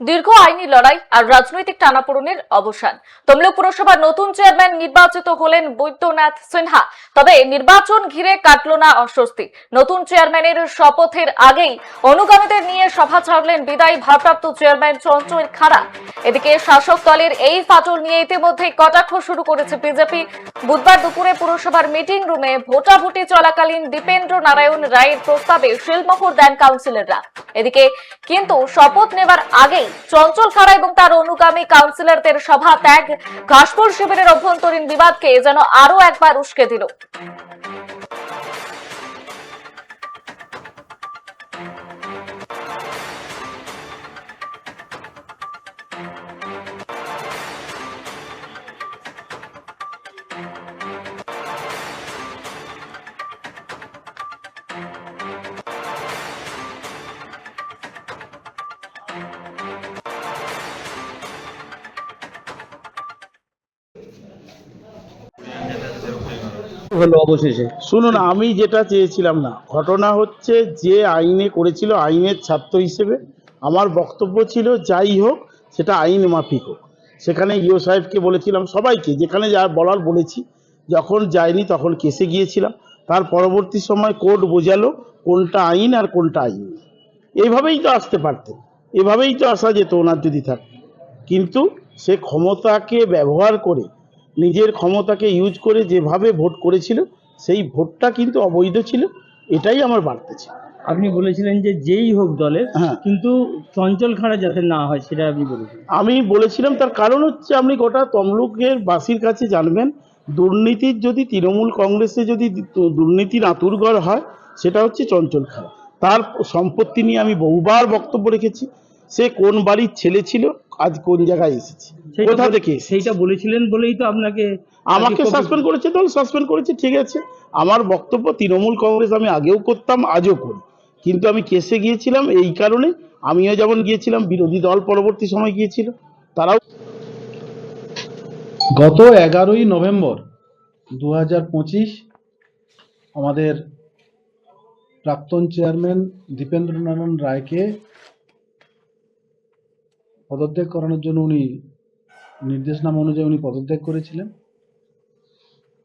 দীর্ঘ আইনি লড়াই আর রাজনৈতিক টানাপোড়েনের অবসান। তমলুক পুরসভার নতুন চেয়ারম্যান নির্বাচিত হলেন বৈদ্যনাথ সিনহা। তবে নির্বাচন ঘিরে কাটল না অস্বস্তি। নতুন চেয়ারম্যানের শপথের আগেই অনুগামীদের নিয়ে সভা ছাড়লেন বিদায়ী ভারপ্রাপ্ত চেয়ারম্যান চঞ্চল খাড়া। এদিকে শাসক দলের এই ফাটল নিয়ে ইতিমধ্যে কটাক্ষ শুরু করেছে বিজেপি। বুধবার দুপুরে পুরসভার মিটিং রুমে ভোটাভুটি চলাকালীন দীপেন্দ্র নারায়ণ রায়ের প্রস্তাবে শিলমোহর দেন কাউন্সিলররা। এদিকে কিন্তু শপথ নেবার আগেই চঞ্চল খাড়া এবং তার অনুগামী কাউন্সিলরদের সভা ত্যাগ ঘাসপুর শিবিরের অভ্যন্তরীণ বিবাদকে যেন আরও একবার উস্কে দিল। শুনুন, আমি যেটা চেয়েছিলাম না, ঘটনা হচ্ছে যে আইনে করেছিল আইনের ছাত্র হিসেবে, আমার বক্তব্য ছিল যাই হোক, সেটা আইন মাফিক হোক। সেখানে ইও সাহেবকে বলেছিলাম সবাইকে, যেখানে যা বলার বলেছি, যখন যায়নি তখন কেসে গিয়েছিলাম। তার পরবর্তী সময় কোর্ট বোঝালো কোনটা আইন আর কোনটা আইন। এইভাবেই তো আসতে পারতেন। এভাবেই তো আসা যেত ওনার যদি থাকতো কিন্তু সে ক্ষমতাকে ব্যবহার করে নিজের ক্ষমতাকে ইউজ করে যেভাবে ভোট করেছিল সেই ভোটটা কিন্তু অবৈধ ছিল এটাই আমার বার্তা ছিল। আপনি বলেছিলেন যে যেই হোক দলের হ্যাঁ। কিন্তু চঞ্চল খাড়া যাতে না হয় সেটা আপনি বলেছিলেন আমি বলেছিলাম তার কারণ হচ্ছে আপনি গোটা তমলুকের বাসির কাছে জানবেন দুর্নীতির যদি তৃণমূল কংগ্রেসে যদি দুর্নীতির আঁতুরঘর হয় সেটা হচ্ছে চঞ্চল খাড়া। তার সম্পত্তি নিয়ে আমি বহুবার বক্তব্য রেখেছি। সে কোন বাড়ির ছেলে ছিল আজ কোন জায়গায় এসেছে? সেইটা কোথা থেকে সেইটা বলেছিলেন বলেই তো আপনাকে আমাকে সাসপেন্ড করেছে দল সাসপেন্ড করেছে ঠিক আছে। আমার বক্তব্য তৃণমূল কংগ্রেস আমি আগেও করতাম আজও করি। কিন্তু আমি কেসে গিয়েছিলাম এই কারণে আমিও যেমন গিয়েছিলাম বিরোধী দল পরবর্তী সময় গিয়েছিল তারাও গত এগারোই নভেম্বর দু হাজার পঁচিশ আমাদের প্রাক্তন চেয়ারম্যান দীপেন্দ্রনারায়ণ রায়কে পদত্যাগ করানোর জন্য উনি নির্দেশনামা অনুযায়ী উনি পদত্যাগ করেছিলেন।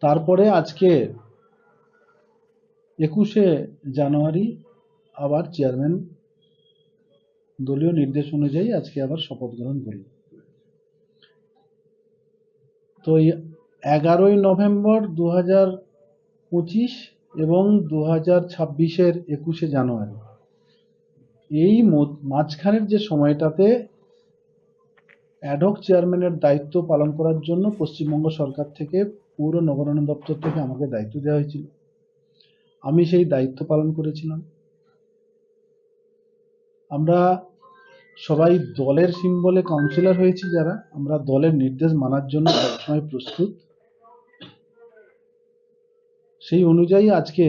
তারপরে আজকে একুশে জানুয়ারি আবার চেয়ারম্যান দলীয় নির্দেশ অনুযায়ী আজকে আবার শপথ গ্রহণ করলেন তো এগারোই নভেম্বর দু হাজার পঁচিশ এবং দু হাজার ছাব্বিশের একুশে জানুয়ারি। এই মাঝখানের যে সময়টাতে অ্যাডহক চেয়ারম্যানের দায়িত্ব পালন করার জন্য পশ্চিমবঙ্গ সরকার থেকে পৌর নগরায়ণ দপ্তর থেকে আমাকে দায়িত্ব দেওয়া হয়েছিল। আমি সেই দায়িত্ব পালন করেছিলাম। আমরা সবাই দলের সিম্বলে কাউন্সিলর হয়েছি যারা। আমরা দলের নির্দেশ মানার জন্য সবসময় প্রস্তুত। সেই অনুযায়ী আজকে